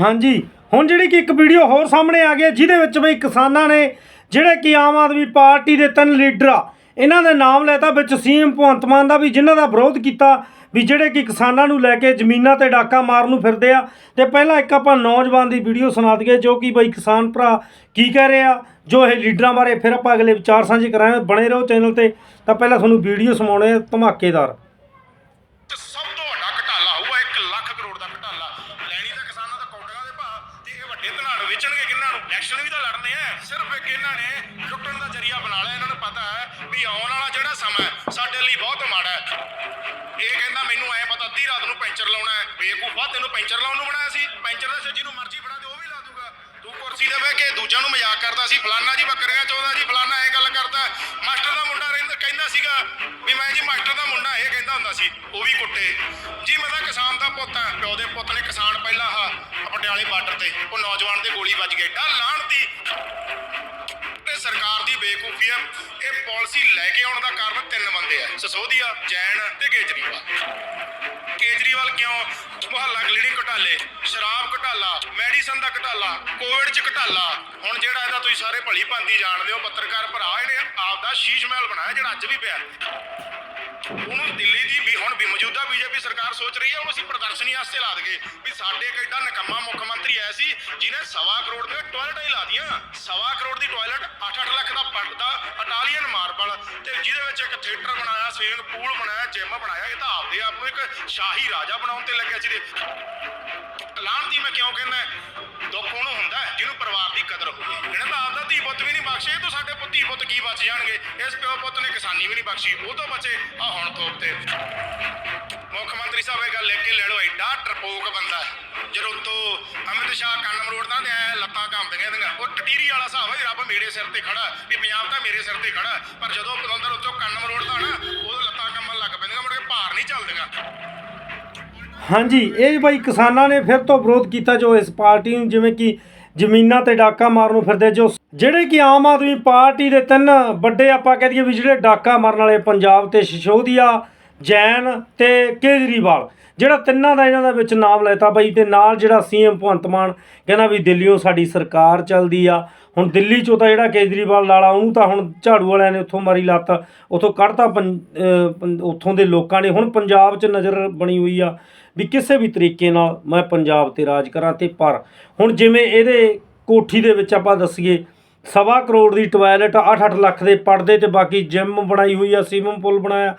ਹਾਂਜੀ ਹੁਣ ਜਿਹੜੀ ਕਿ ਇੱਕ ਵੀਡੀਓ ਹੋਰ ਸਾਹਮਣੇ ਆ ਗਈ ਹੈ, ਜਿਹਦੇ ਵਿੱਚ ਬਈ ਕਿਸਾਨਾਂ ਨੇ ਜਿਹੜੇ ਕਿ ਆਮ ਆਦਮੀ ਪਾਰਟੀ ਦੇ ਤਿੰਨ ਲੀਡਰ ਆ ਇਹਨਾਂ ਦਾ ਨਾਮ ਲੈਤਾ ਵਿੱਚ ਸੀਐਮ ਭਗਵੰਤ ਮਾਨ ਦਾ ਵੀ ਜਿਨ੍ਹਾਂ ਦਾ ਵਿਰੋਧ ਕੀਤਾ ਵੀ ਜਿਹੜੇ ਕਿ ਕਿਸਾਨਾਂ ਨੂੰ ਲੈ ਕੇ ਜ਼ਮੀਨਾਂ ਤੇ ਡਾਕਾ ਮਾਰਨ ਨੂੰ ਫਿਰਦੇ ਆ। ਤੇ ਪਹਿਲਾਂ ਇੱਕ ਆਪਾਂ ਨੌਜਵਾਨ ਦੀ ਵੀਡੀਓ ਸੁਣਾ ਦਈਏ ਜੋ ਕਿ ਬਈ ਕਿਸਾਨ ਭਰਾ ਕੀ ਕਹਿ ਰਹੇ ਆ ਜੋ ਇਹ ਲੀਡਰਾਂ ਬਾਰੇ ਫਿਰ ਆਪਾਂ ਅਗਲੇ ਵਿਚਾਰ ਸਾਂਝੇ ਕਰਾਂਗੇ। ਬਣੇ ਰਹੋ ਚੈਨਲ ਤੇ ਤਾਂ ਪਹਿਲਾਂ ਤੁਹਾਨੂੰ ਵੀਡੀਓ ਸੁਣਾਉਣੇ ਆ ਧਮਾਕੇਦਾਰ। ਵੇਚਣਗੇ ਕਿੰਨਾਂ ਨੂੰ? ਇਲੈਕਸ਼ਨ ਵੀ ਤਾਂ ਲੜਨੇ ਆ। ਸਿਰਫ ਇੱਕ ਇਹਨਾਂ ਨੇ ਲੁੱਟਣ ਦਾ ਜਰੀਆ ਬਣਾ ਲਿਆ। ਇਹਨਾਂ ਨੂੰ ਪਤਾ ਹੈ ਵੀ ਆਉਣ ਵਾਲਾ ਜਿਹੜਾ ਸਮਾਂ ਹੈ, ਸਾਡੇ ਲਈ ਬਹੁਤ ਮਾੜਾ ਹੈ। ਇਹ ਕਹਿੰਦਾ, ਮੈਨੂੰ ਐ ਪਤਾ, ਅੱਧੀ ਰਾਤ ਨੂੰ ਪੈਂਚਰ ਲਾਉਣਾ ਹੈ। ਬੇਵਕੂਫਾ ਤੈਨੂੰ ਪੈਂਚਰ ਲਾਉਣ ਨੂੰ ਬਣਾਇਆ ਸੀ। ਪੈਂਚਰ ਦਾ ਜਿਹਨੂੰ ਮਰਜ਼ੀ ਫੜਾ ਦੇ, ਉਹ ਵੀ ਲਾ ਦੂਗਾ। ਤੂੰ ਕੁਰਸੀ ਤੇ ਬਹਿ ਕੇ ਦੂਜਿਆਂ ਨੂੰ ਮਜ਼ਾਕ ਕਰਦਾ ਸੀ। ਫਲਾਨਾ ਜੀ ਬੱਕਰੀਆਂ ਚਾਹੁੰਦਾ ਜੀ ਫਲਾਨਾ ਐ ਗੱਲ ਕਰਦਾ ਮਾਸਟਰ ਦਾ ਮੁੰਡਾ ਰਹਿੰਦਾ, ਕਹਿੰਦਾ ਸੀਗਾ ਵੀ ਮੈਂ ਜੀ ਮਾਸਟਰ ਦਾ ਮੁੰਡਾ ਇਹ ਕਹਿੰਦਾ ਹੁੰਦਾ ਸੀ, ਉਹ ਵੀ ਕੁੱਟੇ। ਜੀ ਮੈਂ ਤਾਂ ਕਿਸਾਨ ਦਾ ਪੁੱਤ ਹਾਂ, ਪਿਓ ਦੇ ਪੁੱਤ ਨੇ ਕਿਸਾਨ ਪਹਿਲਾਂ ਆ ਪਟਿਆਲੇ ਬਾਰਡਰ ਤੇ, ਉਹ ਨੌਜਵਾਨ ਦੇ ਗੋਲੀ ਵੱਜ ਗਈ। ਡਾ ਲਾਣਤੀ ਇਹ ਸਰਕਾਰ ਦੀ ਬੇਕੂਫੀ ਹੈ ਇਹ ਪਾਲਿਸੀ ਲੈ ਕੇ ਆਉਣ ਦਾ ਕਾਰਨ ਤਿੰਨ ਬੰਦੇ ਆ। ਸਸੋਦੀਆ, ਜੈਨ ਤੇ ਕੇਜਰੀਵਾਲ। ਕੇਜਰੀਵਾਲ ਕਿਉਂ? ਮੁਹੱਲਾ ਕਲੀਨਿਕ ਘਟਾਲੇ, ਸ਼ਰਾਬ ਘਟਾਲਾ, ਮੈਡੀਸਨ ਦਾ ਘਟਾਲਾ, ਕੋਵਿਡ ਚ ਘਟਾਲਾ। ਹੁਣ ਜਿਹੜਾ ਇਹਦਾ ਤੁਸੀਂ ਸਾਰੇ ਭਲੀ ਭਾਂਦੀ ਜਾਣਦੇ ਹੋ, ਪੱਤਰਕਾਰ ਭਰਾ ਇਹਨੇ ਆਪ ਦਾ ਸ਼ੀਸ਼ ਮਹਿਲ ਬਣਾਇਆ, ਜਿਹੜਾ ਅੱਜ ਵੀ ਪਿਆ। ਉਹਨੂੰ ਦਿੱਲੀ ਦੀ ਵੀ ਹੁਣ ਵੀ ਮੌਜੂਦਾ ਬੀਜੇਪੀ ਸਰਕਾਰ ਸੋਚ ਰਹੀ ਹੈ ਉਹ ਅਸੀਂ ਪ੍ਰਦਰਸ਼ਨੀ ਵਾਸਤੇ ਲਾ ਦਗੇ ਵੀ ਸਾਡੇ ਇੱਕ ਐਡਾ ਨਕੰਮਾ ਮੁੱਖ ਮੰਤਰੀ ਆਇਆ ਸੀ, ਜਿਹਨੇ ਸਵਾ ਕਰੋੜ ਦੇ ਟਾਇਲਟਾਂ ਹੀ ਲਾ ਦੀਆਂ ਸਵਾ ਕਰੋੜ ਦੀ ਟਾਇਲਟ 8-8 ਲੱਖ ਦਾ ਪੜਦਾ ਇਟਾਲੀਅਨ ਮਾਰਬਲ ਤੇ ਜਿਹਦੇ ਵਿੱਚ ਇੱਕ ਥੀਏਟਰ ਬਣਾਇਆ ਸਵਿਮਿੰਗ ਪੂਲ ਬਣਾਇਆ ਜਿਮ ਬਣਾਇਆ, ਇਹ ਤਾਂ ਆਪਦੇ ਆਪ ਨੂੰ ਇੱਕ ਸ਼ਾਹੀ ਰਾਜਾ ਬਣਾਉਣ ਤੇ ਲੱਗਿਆ ਸੀ। ਐਲਾਨ ਦੀ ਮੈਂ ਕਿਉਂ ਕਹਿੰਦਾ ਦੁੱਖ ਉਹਨੂੰ ਹੁੰਦਾ ਹੈ, ਜਿਹਨੂੰ ਪਰਿਵਾਰ ਦੀ ਕਦਰ ਹੋਵੇ। ਇਹਨੇ ਤਾਂ ਆਪਦਾ ਧੀ ਪੁੱਤ ਵੀ ਨਹੀਂ ਬਖਸ਼ੇ, ਇਹ ਸਾਡੇ ਧੀ ਪੁੱਤ ਕੀ ਬਚ ਜਾਣਗੇ? ਇਸ ਪਿਓ ਪੁੱਤ ਨੇ ਕਿਸਾਨੀ ਵੀ ਨਹੀਂ ਬਖਸ਼ੀ, ਉਹ ਤੋਂ ਬਚੇ ਆ ਹੁਣ ਥੋਪ ਤੇ। ਮੁੱਖ ਮੰਤਰੀ ਸਾਹਿਬ ਇਹ ਗੱਲ ਲਿਖ ਕੇ ਲੈ ਲਓ, ਐਡਾ ਟਰਪੋਕ ਬੰਦਾ ਹੈ। ਜਦੋਂ ਤੋਂ ਅਮਿਤ ਸ਼ਾਹ ਕੰਨ ਮਰੋੜਦਾ ਤੇ ਐ ਲੱਤਾਂ ਕੰਬਦੀਆਂ ਇਹਦੀਆਂ ਉਹ ਟਟੀਰੀ ਵਾਲਾ ਹਿਸਾਬ ਹੈ ਰੱਬ ਮੇਰੇ ਸਿਰ ਤੇ ਖੜਾ ਵੀ ਪੰਜਾਬ ਤਾਂ ਮੇਰੇ ਸਿਰ ਤੇ ਖੜਾ ਪਰ ਜਦੋਂ ਪਤੰਦਰ ਉੱਤੋਂ ਕੰਨ ਮਰੋੜਦਾ ਨਾ ਉਹ ਲੱਤਾਂ ਕੰਬਣ ਲੱਗ ਪੈਂਦੀਆਂ, ਮੁੜ ਕੇ ਭਾਰ ਨਹੀਂ ਚੱਲਦੀਆਂ। ਹਾਂਜੀ, ਇਹ ਬਈ ਕਿਸਾਨਾਂ ਨੇ ਫਿਰ ਤੋਂ ਵਿਰੋਧ ਕੀਤਾ ਜੋ ਇਸ ਪਾਰਟੀ ਨੂੰ, ਜਿਵੇਂ ਕਿ ਜ਼ਮੀਨਾਂ ਤੇ ਡਾਕਾ ਮਾਰਨ ਨੂੰ ਫਿਰਦੇ ਜੋ ਜਿਹੜੇ ਕਿ ਆਮ ਆਦਮੀ ਪਾਰਟੀ ਦੇ ਤਿੰਨ ਵੱਡੇ ਆਪਾਂ ਕਹਿ ਦਈਏ ਵੀ ਜਿਹੜੇ ਡਾਕਾ ਮਾਰਨ ਵਾਲੇ ਪੰਜਾਬ ਤੇ ਸ਼ਿਸ਼ੋਦੀਆ, ਜੈਨ ਤੇ ਕੇਜਰੀਵਾਲ, ਜਿਹੜਾ ਤਿੰਨਾਂ ਦਾ ਇਹਨਾਂ ਦਾ ਵਿੱਚ ਨਾਮ ਲੈਤਾ ਬਾਈ ਤੇ ਨਾਲ ਜਿਹੜਾ ਸੀਐਮ ਭਗਵੰਤ ਮਾਨ ਕਹਿੰਦਾ ਵੀ ਦਿੱਲੀੋਂ ਸਾਡੀ ਸਰਕਾਰ ਚੱਲਦੀ ਆ ਹੁਣ ਦਿੱਲੀ ਚੋਂ ਤਾਂ ਜਿਹੜਾ ਕੇਜਰੀਵਾਲ ਲਾਲਾ ਉਹਨੂੰ ਤਾਂ ਹੁਣ ਝਾੜੂ ਵਾਲਿਆਂ ਨੇ ਉੱਥੋਂ ਮਾਰੀ ਲੱਤ, ਉੱਥੋਂ ਕੱਢਤਾ ਪੰ- ਅਹ ਪੰ- ਉੱਥੋਂ ਦੇ ਲੋਕਾਂ ਨੇ, ਹੁਣ ਪੰਜਾਬ 'ਚ ਨਜ਼ਰ ਬਣੀ ਹੋਈ ਆ ਵੀ ਕਿਸੇ ਵੀ ਤਰੀਕੇ ਨਾਲ ਮੈਂ ਪੰਜਾਬ ਤੇ ਰਾਜ ਕਰਾਂ ਤੇ ਪਰ ਹੁਣ ਜਿਵੇਂ ਇਹਦੇ ਕੋਠੀ ਦੇ ਵਿੱਚ ਆਪਾਂ ਦੱਸੀਏ, ਸਵਾ ਕਰੋੜ ਦੀ ਟਾਇਲਟ 8-8 ਲੱਖ ਦੇ ਪਰਦੇ ਤੇ ਬਾਕੀ ਜਿਮ ਬਣਾਈ ਹੋਈ ਆ ਸਵਿਮਿੰਗ ਪੂਲ ਬਣਾਇਆ,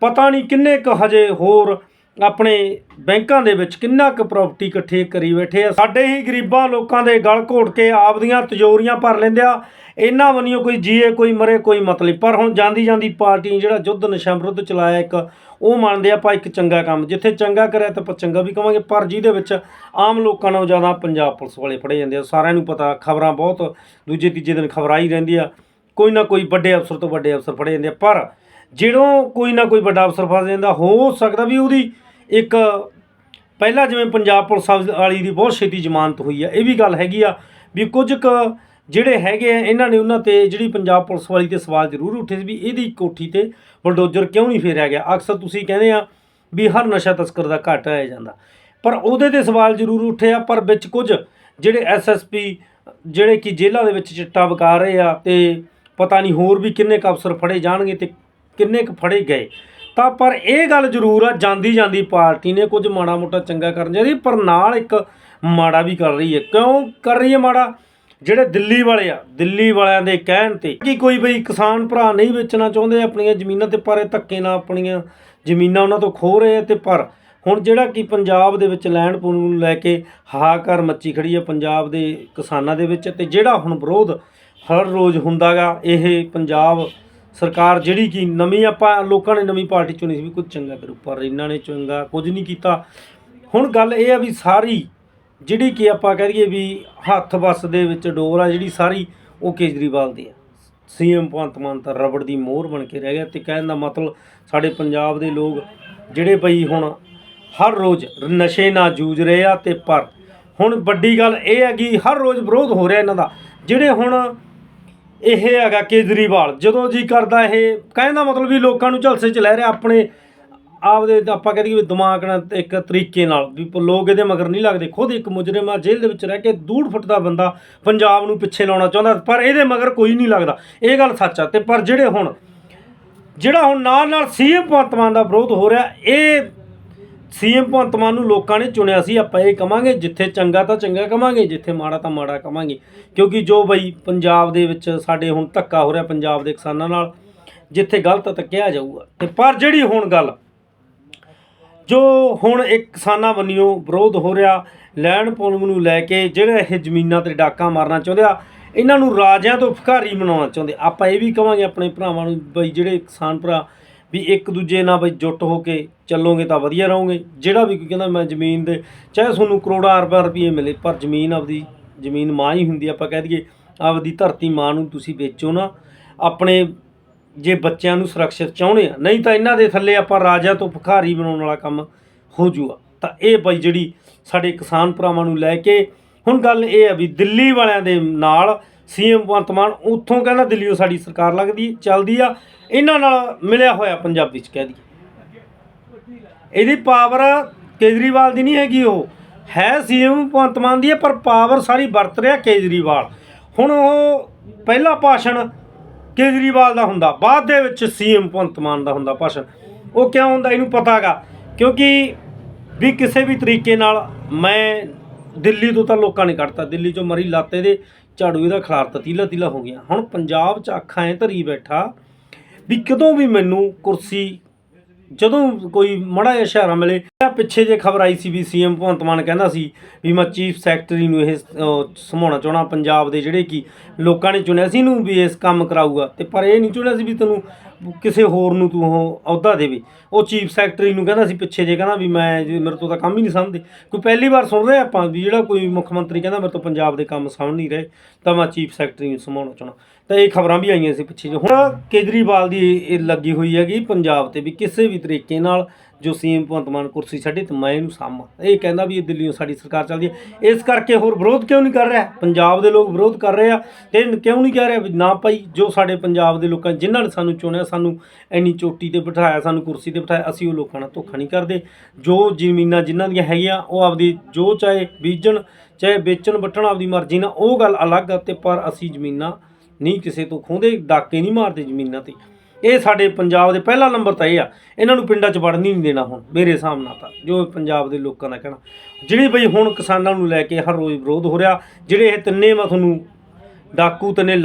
ਪਤਾ ਨਹੀਂ ਕਿੰਨੇ ਕੁ ਹਜੇ ਹੋਰ ਆਪਣੇ ਬੈਂਕਾਂ ਦੇ ਵਿੱਚ ਕਿੰਨਾ ਕੁ ਪ੍ਰਾਪਰਟੀ ਇਕੱਠੇ ਕਰੀ ਬੈਠੇ ਆ। ਸਾਡੇ ਹੀ ਗਰੀਬਾਂ ਲੋਕਾਂ ਦੇ ਗਲ ਘੋਟ ਕੇ ਆਪਦੀਆਂ ਤਜੋਰੀਆਂ ਭਰ ਲੈਂਦੇ ਆ। ਇਹਨਾਂ ਬੰਨਿਓ ਕੋਈ ਜੀਏ, ਕੋਈ ਮਰੇ, ਕੋਈ ਮਤਲਬ ਪਰ ਹੁਣ ਜਾਂਦੀ ਜਾਂਦੀ ਪਾਰਟੀ ਜਿਹੜਾ ਯੁੱਧ ਨਸ਼ਾ ਵਿਰੁੱਧ ਚਲਾਇਆ ਇੱਕ, ਉਹ ਮੰਨਦੇ ਆ ਆਪਾਂ ਇੱਕ ਚੰਗਾ ਕੰਮ। ਜਿੱਥੇ ਚੰਗਾ ਕਰਿਆ ਤਾਂ ਆਪਾਂ ਚੰਗਾ ਵੀ ਕਵਾਂਗੇ। ਪਰ ਜਿਹਦੇ ਵਿੱਚ ਆਮ ਲੋਕਾਂ ਨਾਲੋਂ ਜ਼ਿਆਦਾ ਪੰਜਾਬ ਪੁਲਿਸ ਵਾਲੇ ਫੜੇ ਜਾਂਦੇ ਆ। ਸਾਰਿਆਂ ਨੂੰ ਪਤਾ, ਖਬਰਾਂ ਬਹੁਤ ਦੂਜੇ ਤੀਜੇ ਦਿਨ ਖਬਰਾਂ ਹੀ ਰਹਿੰਦੀ ਆ। ਕੋਈ ਨਾ ਕੋਈ ਵੱਡੇ ਅਫਸਰ ਤੋਂ ਵੱਡੇ ਅਫਸਰ ਫੜੇ ਜਾਂਦੇ ਆ। ਪਰ ਜਿਹੜੋਂ ਕੋਈ ਨਾ ਕੋਈ ਵੱਡਾ ਅਫਸਰ ਫਸ ਜਾਂਦਾ, ਹੋ ਸਕਦਾ ਵੀ ਉਹਦੀ ਇੱਕ ਪਹਿਲਾਂ ਜਿਵੇਂ ਪੰਜਾਬ ਪੁਲਿਸ ਵਾਲੀ ਦੀ ਬਹੁਤ ਛੇਤੀ ਜ਼ਮਾਨਤ ਹੋਈ ਆ, ਇਹ ਵੀ ਗੱਲ ਹੈਗੀ ਆ ਵੀ ਕੁਝ ਕੁ ਜਿਹੜੇ ਹੈਗੇ ਆ, ਇਹਨਾਂ ਨੇ ਉਹਨਾਂ ਤੇ ਜਿਹੜੀ ਪੰਜਾਬ ਪੁਲਿਸ ਵਾਲੀ ਤੇ ਸਵਾਲ ਜ਼ਰੂਰ ਉੱਠੇ ਸੀ ਵੀ ਇਹਦੀ ਕੋਠੀ ਤੇ ਬਲਡੋਜ਼ਰ ਕਿਉਂ ਨਹੀਂ ਫੇਰਿਆ ਗਿਆ? ਅਕਸਰ ਤੁਸੀਂ ਕਹਿੰਦੇ ਆ ਵੀ ਹਰ ਨਸ਼ਾ ਤਸਕਰ ਦਾ ਘਾਟ ਆਇਆ ਜਾਂਦਾ। ਪਰ ਉਹਦੇ ਤੇ ਸਵਾਲ ਜ਼ਰੂਰ ਉੱਠੇ ਆ, ਪਰ ਵਿੱਚ ਕੁਝ ਜਿਹੜੇ ਐਸਐਸਪੀ ਜਿਹੜੇ ਕਿ ਜੇਲ੍ਹਾਂ ਦੇ ਵਿੱਚ ਚਿੱਟਾ ਵਕਾ ਰਹੇ ਆ ਤੇ ਪਤਾ ਨਹੀਂ ਹੋਰ ਵੀ ਕਿੰਨੇ ਕੁ ਅਫਸਰ ਫੜੇ ਜਾਣਗੇ ਤੇ ਕਿੰਨੇ ਕੁ ਫੜੇ ਗਏ। ਤਾਂ ਪਰ ਇਹ ਗੱਲ ਜ਼ਰੂਰ ਆ, ਜਾਂਦੀ ਜਾਂਦੀ ਪਾਰਟੀ ਨੇ ਕੁਝ ਮਾੜਾ ਮੋਟਾ ਚੰਗਾ ਕਰਨ ਜਾ ਰਹੀ, ਪਰ ਨਾਲ ਇੱਕ ਮਾੜਾ ਵੀ ਕਰ ਰਹੀ ਹੈ। ਕਿਉਂ ਕਰ ਰਹੀ ਹੈ ਮਾੜਾ? ਜਿਹੜੇ ਦਿੱਲੀ ਵਾਲੇ ਆ, ਦਿੱਲੀ ਵਾਲਿਆਂ ਦੇ ਕਹਿਣ ਤੇ ਕਿ ਕੋਈ ਬਈ ਕਿਸਾਨ ਭਰਾ ਨਹੀਂ ਵੇਚਣਾ ਚਾਹੁੰਦੇ, ਆਪਣੀਆਂ ਜ਼ਮੀਨਾਂ ਤੇ ਪਰ ਇਹ ਧੱਕੇ ਨਾਲ ਆਪਣੀਆਂ ਜ਼ਮੀਨਾਂ ਉਹਨਾਂ ਤੋਂ ਖੋ ਰਹੇ ਆ ਤੇ ਪਰ ਹੁਣ ਜਿਹੜਾ ਕਿ ਪੰਜਾਬ ਦੇ ਵਿੱਚ ਲੈਂਡ ਪੂਲ ਨੂੰ ਲੈ ਕੇ ਹਾਹਾਕਾਰ ਮੱਚੀ ਖੜੀ ਹੈ ਪੰਜਾਬ ਦੇ ਕਿਸਾਨਾਂ ਦੇ ਵਿੱਚ ਤੇ ਜਿਹੜਾ ਹੁਣ ਵਿਰੋਧ ਹਰ ਰੋਜ਼ ਹੁੰਦਾਗਾ, ਇਹ ਪੰਜਾਬ ਸਰਕਾਰ ਜਿਹੜੀ ਕਿ ਨਵੀਂ ਆਪਾਂ ਲੋਕਾਂ ਨੇ ਨਵੀਂ ਪਾਰਟੀ ਚੁਣੀ ਸੀ ਵੀ ਕੁਝ ਚੰਗਾ ਕਰੂ, ਪਰ ਇਹਨਾਂ ਨੇ ਚੰਗਾ ਕੁਝ ਨਹੀਂ ਕੀਤਾ। ਹੁਣ ਗੱਲ ਇਹ ਆ ਵੀ ਸਾਰੀ ਜਿਹੜੀ ਕਿ ਆਪਾਂ ਕਹਿ ਦਈਏ ਵੀ ਹੱਥ ਵੱਸ ਦੇ ਵਿੱਚ ਡੋਰ ਆ ਜਿਹੜੀ ਸਾਰੀ, ਉਹ ਕੇਜਰੀਵਾਲ ਦੀ ਆ। ਸੀਐਮ ਭਗਵੰਤ ਮਾਨ ਤਾਂ ਰਬੜ ਦੀ ਮੋਹਰ ਬਣ ਕੇ ਰਹਿ ਗਿਆ ਤੇ ਕਹਿਣ ਦਾ ਮਤਲਬ ਸਾਡੇ ਪੰਜਾਬ ਦੇ ਲੋਕ ਜਿਹੜੇ ਬਈ ਹੁਣ ਹਰ ਰੋਜ਼ ਨਸ਼ੇ ਨਾਲ ਜੂਝ ਰਹੇ ਆ ਤੇ ਪਰ ਹੁਣ ਵੱਡੀ ਗੱਲ ਇਹ ਹੈ ਕਿ ਹਰ ਰੋਜ਼ ਵਿਰੋਧ ਹੋ ਰਿਹਾ ਇਹਨਾਂ ਦਾ। ਜਿਹੜੇ ਹੁਣ ਇਹ ਹੈਗਾ ਕੇਜਰੀਵਾਲ। ਜਦੋਂ ਜੀ ਕਰਦਾ ਇਹ ਕਹਿੰਦਾ ਮਤਲਬ ਵੀ ਲੋਕਾਂ ਨੂੰ ਝਲਸੇ ਚ ਲੈ ਰਿਹਾ ਆਪਣੇ ਆਪਦੇ, ਆਪਾਂ ਕਹਿੰਦੇ ਵੀ ਦਿਮਾਗ ਨਾਲ ਇੱਕ ਤਰੀਕੇ ਨਾਲ ਵੀ ਲੋਕ ਇਹਦੇ ਮਗਰ ਨਹੀਂ ਲੱਗਦੇ। ਖੁਦ ਇੱਕ ਮੁਜਰਮ ਆ, ਜੇਲ੍ਹ ਦੇ ਵਿੱਚ ਰਹਿ ਕੇ ਦੂੜ ਫੁੱਟਦਾ ਬੰਦਾ ਪੰਜਾਬ ਨੂੰ ਪਿੱਛੇ ਲਾਉਣਾ ਚਾਹੁੰਦਾ, ਪਰ ਇਹਦੇ ਮਗਰ ਕੋਈ ਨਹੀਂ ਲੱਗਦਾ। ਇਹ ਗੱਲ ਸੱਚ ਆ। ਤੇ ਪਰ ਜਿਹੜੇ ਹੁਣ, ਜਿਹੜਾ ਹੁਣ ਨਾਲ ਨਾਲ ਸੀਐਮ ਭਗਵੰਤ ਮਾਨ ਦਾ ਵਿਰੋਧ ਹੋ ਰਿਹਾ, ਇਹ ਸੀਐਮ ਭਗਵੰਤ ਮਾਨ ਨੂੰ ਲੋਕਾਂ ਨੇ ਚੁਣਿਆ ਸੀ, ਆਪਾਂ ਇਹ ਕਵਾਂਗੇ, ਜਿੱਥੇ ਚੰਗਾ ਤਾਂ ਚੰਗਾ ਕਵਾਂਗੇ, ਜਿੱਥੇ ਮਾੜਾ ਤਾਂ ਮਾੜਾ ਕਵਾਂਗੇ। ਕਿਉਂਕਿ ਜੋ ਬਈ ਪੰਜਾਬ ਦੇ ਵਿੱਚ ਸਾਡੇ ਹੁਣ ਧੱਕਾ ਹੋ ਰਿਹਾ ਪੰਜਾਬ ਦੇ ਕਿਸਾਨਾਂ ਨਾਲ, ਜਿੱਥੇ ਗਲਤ ਤਾਂ ਕਿਹਾ ਜਾਊਗਾ। ਤੇ ਪਰ ਜਿਹੜੀ ਹੁਣ ਗੱਲ, ਜੋ ਹੁਣ ਇੱਕ ਕਿਸਾਨਾਂ ਬੰਨਿਓ ਵਿਰੋਧ ਹੋ ਰਿਹਾ, ਲੈਣ ਪੁਲਮ ਨੂੰ ਲੈ ਕੇ ਜਿਹੜੇ ਇਹ ਜ਼ਮੀਨਾਂ ਤੇ ਡਾਕਾ ਮਾਰਨਾ ਚਾਹੁੰਦੇ ਆ, ਇਹਨਾਂ ਨੂੰ ਰਾਜਿਆਂ ਤੋਂ ਭਿਖਾਰੀ ਬਣਾਉਣਾ ਚਾਹੁੰਦੇ ਆਪਾਂ ਇਹ ਵੀ ਕਵਾਂਗੇ ਆਪਣੇ ਭਰਾਵਾਂ ਨੂੰ, ਬਈ ਜਿਹੜੇ ਕਿਸਾਨ ਭਰਾ ਵੀ ਇੱਕ ਦੂਜੇ ਨਾਲ ਬਈ ਜੁੱਟ ਹੋ ਕੇ ਚੱਲੋਗੇ ਤਾਂ ਵਧੀਆ ਰਹੋਗੇ। ਜਿਹੜਾ ਵੀ ਕੋਈ ਕਹਿੰਦਾ ਮੈਂ ਜ਼ਮੀਨ ਦੇ, ਚਾਹੇ ਤੁਹਾਨੂੰ ਕਰੋੜਾਂ ਅਰਬਾਂ ਰੁਪਏ ਮਿਲੇ, ਪਰ ਜ਼ਮੀਨ ਆਪਦੀ, ਜ਼ਮੀਨ ਮਾਂ ਹੀ ਹੁੰਦੀ ਆਪਾਂ ਕਹਿ ਦਈਏ, ਆਪਦੀ ਧਰਤੀ ਮਾਂ ਨੂੰ ਤੁਸੀਂ ਵੇਚੋ ਨਾ। ਆਪਣੇ ਜੇ ਬੱਚਿਆਂ ਨੂੰ ਸੁਰੱਖਿਅਤ ਚਾਹੁੰਦੇ ਆ, ਨਹੀਂ ਤਾਂ ਇਹਨਾਂ ਦੇ ਥੱਲੇ ਆਪਾਂ ਰਾਜਾ ਤੋਂ ਭਿਖਾਰੀ ਬਣਾਉਣ ਵਾਲਾ ਕੰਮ ਹੋ ਜੂਗਾ। ਤਾਂ ਇਹ ਬਈ ਜਿਹੜੀ ਸਾਡੇ ਕਿਸਾਨ ਭਰਾਵਾਂ ਨੂੰ ਲੈ ਕੇ, ਹੁਣ ਗੱਲ ਇਹ ਆ ਵੀ ਦਿੱਲੀ ਵਾਲਿਆਂ ਦੇ ਨਾਲ ਸੀਐਮ ਭਗਵੰਤ ਮਾਨ ਉੱਥੋਂ ਕਹਿੰਦਾ ਦਿੱਲੀੋਂ ਸਾਡੀ ਸਰਕਾਰ ਲੱਗਦੀ, ਚੱਲਦੀ ਆ। ਇਹਨਾਂ ਨਾਲ ਮਿਲਿਆ ਹੋਇਆ ਪੰਜਾਬੀ ਚ ਕਹਿ ਦਈਏ। ਇਹਦੀ ਪਾਵਰ ਕੇਜਰੀਵਾਲ ਦੀ ਨਹੀਂ ਹੈਗੀ ਉਹ। ਹੈ ਸੀਐਮ ਭਗਵੰਤ ਮਾਨ ਦੀ ਹੈ, ਪਰ ਪਾਵਰ ਸਾਰੀ ਵਰਤ ਰਿਹਾ ਕੇਜਰੀਵਾਲ। ਹੁਣ ਉਹ ਪਹਿਲਾ ਭਾਸ਼ਣ ਕੇਜਰੀਵਾਲ ਦਾ ਹੁੰਦਾ, ਬਾਅਦ ਦੇ ਵਿੱਚ ਸੀਐਮ ਭਗਵੰਤ ਮਾਨ ਦਾ ਹੁੰਦਾ ਭਾਸ਼ਣ। ਉਹ ਕਿਉਂ ਹੁੰਦਾ ਇਹਨੂੰ ਪਤਾਗਾ? ਕਿਉਂਕਿ ਵੀ ਕਿਸੇ ਵੀ ਤਰੀਕੇ ਨਾਲ ਮੈਂ ਦਿੱਲੀ ਤੋਂ ਤਾਂ ਲੋਕਾਂ ਨੇ ਕੱਢਤਾ, ਦਿੱਲੀ ਚੋਂ ਮਰੀ ਲਾਤੇ ਦੇ ਝਾੜੂ ਇਹਦਾ ਖਿਲਾਰਤਾ ਤੀਲਾ ਤੀਲਾ ਹੋ ਗਿਆ। ਹੁਣ ਪੰਜਾਬ 'ਚ ਅੱਖਾਂ ਐ ਧਰੀ ਬੈਠਾ ਵੀ ਕਦੋਂ ਵੀ ਮੈਨੂੰ ਕੁਰਸੀ ਜਦੋਂ ਕੋਈ ਮੜਾ ਜਿਹਾ ਇਸ਼ਾਰਾ ਮਿਲੇ ਪਿੱਛੇ ਜੇ ਖਬਰ ਆਈ ਸੀ ਵੀ ਸੀਐਮ ਭਗਵੰਤ ਮਾਨ ਕਹਿੰਦਾ ਸੀ ਵੀ ਮੈਂ ਚੀਫ ਸੈਕਟਰੀ ਨੂੰ ਇਹ ਅਹ, ਸਮਾਉਣਾ ਚਾਹਣਾ ਪੰਜਾਬ ਦੇ ਜਿਹੜੇ ਕੀ ਲੋਕਾਂ ਨੇ ਚੁਣਿਆ ਸੀ ਇਹਨੂੰ ਵੀ ਇਸ ਕੰਮ ਕਰਾਊਗਾ। ਤੇ ਪਰ ਇਹ ਨਹੀਂ ਚੁਣਿਆ ਸੀ ਵੀ ਤੈਨੂੰ ਕਿਸੇ ਹੋਰ ਨੂੰ ਤੂੰ ਉਹ ਅਹੁਦਾ ਦੇਵੇ। ਉਹ ਚੀਫ ਸੈਕਟਰੀ ਨੂੰ ਕਹਿੰਦਾ ਸੀ ਪਿੱਛੇ ਜੇ, ਕਹਿੰਦਾ ਵੀ ਮੈਂ ਜੇ ਮੇਰੇ ਤੋਂ ਤਾਂ ਕੰਮ ਹੀ ਨਹੀਂ ਸਮਝਦੇ ਕੋਈ ਪਹਿਲੀ ਵਾਰ ਸੁਣ ਰਹੇ ਆਪਾਂ ਵੀ ਜਿਹੜਾ ਕੋਈ ਮੁੱਖ ਮੰਤਰੀ ਕਹਿੰਦਾ ਮੇਰੇ ਤੋਂ ਪੰਜਾਬ ਦੇ ਕੰਮ ਸਮਝ ਨਹੀਂ ਰਹੇ, ਤਾਂ ਮੈਂ ਚੀਫ ਸੈਕਟਰੀ ਨੂੰ ਸਮਾਉਣਾ ਚਾਹਣਾ ਤਾਂ ਇਹ ਖਬਰਾਂ ਵੀ ਆਈਆਂ ਸੀ ਪਿੱਛੇ ਜਿਹੇ। ਹੁਣ ਕੇਜਰੀਵਾਲ ਦੀ ਇਹ ਲੱਗੀ ਹੋਈ ਹੈਗੀ ਪੰਜਾਬ ਤੇ ਵੀ ਕਿਸੇ ਵੀ ਤਰੀਕੇ ਨਾਲ ਜੋ ਸੀਐਮ ਭਗਵੰਤ ਮਾਨ ਕੁਰਸੀ ਛੱਡੀ ਤੇ ਮੈਂ ਇਹਨੂੰ ਸਾਂਭਾਂ। ਇਹ ਕਹਿੰਦਾ ਵੀ ਇਹ ਦਿੱਲੀੋਂ ਸਾਡੀ ਸਰਕਾਰ ਚੱਲਦੀ ਹੈ। ਇਸ ਕਰਕੇ ਹੋਰ ਵਿਰੋਧ ਕਿਉਂ ਨਹੀਂ ਕਰ ਰਿਹਾ? ਪੰਜਾਬ ਦੇ ਲੋਕ ਵਿਰੋਧ ਕਰ ਰਹੇ ਆ ਤੇ ਕਿਉਂ ਨਹੀਂ ਕਹਿ ਰਿਹਾ ਵੀ ਨਾ ਭਾਈ, ਜੋ ਸਾਡੇ ਪੰਜਾਬ ਦੇ ਲੋਕਾਂ ਜਿਨ੍ਹਾਂ ਨੇ ਸਾਨੂੰ ਚੁਣਿਆ, ਸਾਨੂੰ ਇੰਨੀ ਚੋਟੀ ਤੇ ਬਿਠਾਇਆ, ਸਾਨੂੰ ਕੁਰਸੀ ਤੇ ਬਿਠਾਇਆ, ਅਸੀਂ ਉਹ ਲੋਕਾਂ ਨਾਲ ਧੋਖਾ ਨਹੀਂ ਕਰਦੇ। ਜੋ ਜ਼ਮੀਨਾਂ ਜਿਨ੍ਹਾਂ ਦੀਆਂ ਹੈਗੀਆਂ, ਉਹ ਆਪਦੀ ਜੋ ਚਾਹੇ ਬੀਜਣ, ਚਾਹੇ ਵੇਚਣ, ਵੱਟਣ ਆਪਦੀ ਮਰਜ਼ੀ ਨਾਲ ਉਹ ਗੱਲ ਅਲੱਗ ਆ ਤੇ ਪਰ ਅਸੀਂ ਜ਼ਮੀਨਾਂ ਨਹੀਂ ਕਿਸੇ ਤੋਂ ਖੋਹਦੇ ਡਾਕੇ ਨਹੀਂ ਮਾਰਦੇ ਜ਼ਮੀਨਾਂ ਤੇ। ਇਹ ਸਾਡੇ ਪੰਜਾਬ ਦੇ ਪਹਿਲਾ ਨੰਬਰ ਤਾਂ ਇਹ ਆ, ਇਹਨਾਂ ਨੂੰ ਪਿੰਡਾਂ 'ਚ ਵੜਨ ਹੀ ਨਹੀਂ ਦੇਣਾ ਹੁਣ, ਮੇਰੇ ਹਿਸਾਬ ਨਾਲ ਤਾਂ, ਜੋ ਪੰਜਾਬ ਦੇ ਲੋਕਾਂ ਦਾ ਕਹਿਣਾ। ਜਿਹੜੇ ਬਈ ਹੁਣ ਕਿਸਾਨਾਂ ਨੂੰ ਲੈ ਕੇ ਹਰ ਰੋਜ਼ ਵਿਰੋਧ ਹੋ ਰਿਹਾ, ਜਿਹੜੇ ਇਹ ਤਿੰਨੇ ਮੈਂ ਤੁਹਾਨੂੰ, ਡਾਕੂ ਤਨੇ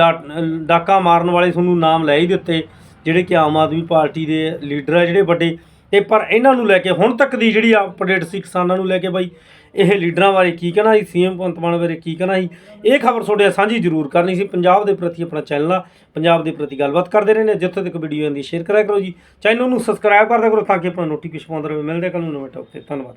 ਡਾਕਾ ਮਾਰਨ ਵਾਲੇ ਤੁਹਾਨੂੰ ਨਾਮ ਲੈ ਹੀ ਦਿੱਤੇ, ਜਿਹੜੇ ਕਿ ਆਮ ਆਦਮੀ ਪਾਰਟੀ ਦੇ ਲੀਡਰ ਆ, ਜਿਹੜੇ ਵੱਡੇ ਤੇ ਪਰ ਇਹਨਾਂ ਨੂੰ ਲੈ ਕੇ ਹੁਣ ਤੱਕ ਦੀ ਜਿਹੜੀ ਅਪਡੇਟ ਸੀ ਕਿਸਾਨਾਂ ਨੂੰ ਲੈ ਕੇ ਬਾਈ, ਇਹ ਲੀਡਰਾਂ ਬਾਰੇ ਕੀ ਕਹਿਣਾ ਸੀ, ਸੀਐਮ ਭਗਵੰਤ ਮਾਨ ਬਾਰੇ ਕੀ ਕਹਿਣਾ ਸੀ, ਇਹ ਖਬਰ ਤੁਹਾਡੇ ਸਾਂਝੀ ਜ਼ਰੂਰ ਕਰਨੀ ਸੀ। ਪੰਜਾਬ ਦੇ ਪ੍ਰਤੀ ਆਪਣਾ ਚੈਨਲ ਆ, ਪੰਜਾਬ ਦੇ ਪ੍ਰਤੀ ਗੱਲਬਾਤ ਕਰਦੇ ਰਹਿੰਦੇ ਹਾਂ। ਜਿੱਥੇ ਤੱਕ ਵੀਡੀਓ ਆਉਂਦੀ ਸ਼ੇਅਰ ਕਰਿਆ ਕਰੋ ਜੀ। ਚੈਨਲ ਨੂੰ ਸਬਸਕ੍ਰਾਈਬ ਕਰਦਿਆ ਕਰੋ ਤਾਂ ਕਿ ਆਪਣਾ ਨੋਟੀਫਿਕੇਸ਼ਨ ਪਾਉਂਦੇ ਰਹੇ। ਮਿਲਦੇ ਕੱਲ ਨੂੰ ਨਵੇਂ ਟੌਪ ਤੇ। ਧੰਨਵਾਦ।